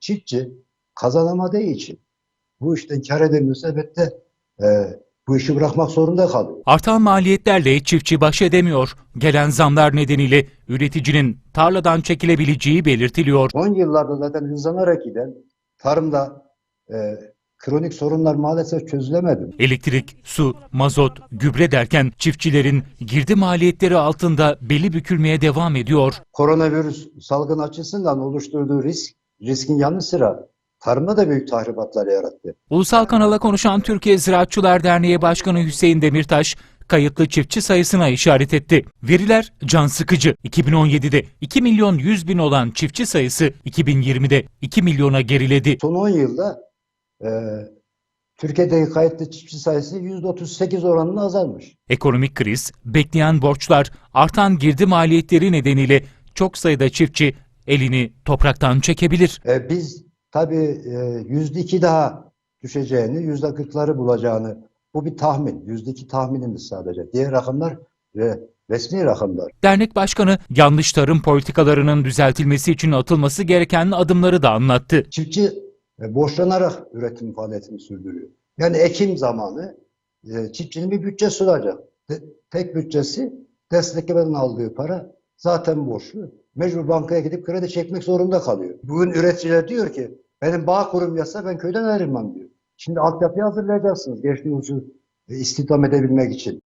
çiftçi kazanamadığı için bu işten kar edemiyorsa elbette e, bu işi bırakmak zorunda kalıyor. Artan maliyetlerle çiftçi baş edemiyor. Gelen zamlar nedeniyle üreticinin tarladan çekilebileceği belirtiliyor. Son yıllarda zaten hızlanarak giden tarımda e, kronik sorunlar maalesef çözülemedi. Elektrik, su, mazot, gübre derken çiftçilerin girdi maliyetleri altında beli bükülmeye devam ediyor. Koronavirüs salgın açısından oluşturduğu risk, riskin yanı sıra tarımda da büyük tahribatlar yarattı. Ulusal kanala konuşan Türkiye Ziraatçılar Derneği Başkanı Hüseyin Demirtaş, kayıtlı çiftçi sayısına işaret etti. Veriler can sıkıcı. 2017'de 2 milyon 100 bin olan çiftçi sayısı 2020'de 2 milyona geriledi. Son 10 yılda e, Türkiye'deki kayıtlı çiftçi sayısı %38 oranında azalmış. Ekonomik kriz, bekleyen borçlar, artan girdi maliyetleri nedeniyle çok sayıda çiftçi elini topraktan çekebilir. E, biz tabii e, yüzde iki daha düşeceğini, yüzde kırkları bulacağını, bu bir tahmin, yüzde iki tahminimiz sadece. Diğer rakamlar e, resmi rakamlar. Dernek başkanı yanlış tarım politikalarının düzeltilmesi için atılması gereken adımları da anlattı. Çiftçi e, borçlanarak üretim faaliyetini sürdürüyor. Yani ekim zamanı e, çiftçinin bir bütçesi olacak. De- tek bütçesi desteklemeden aldığı para zaten borçlu. Mecbur bankaya gidip kredi çekmek zorunda kalıyor. Bugün üreticiler diyor ki benim bağ kurum yasa ben köyden ayrılmam diyor. Şimdi altyapıyı hazırlayacaksınız nüfusu e, istihdam edebilmek için.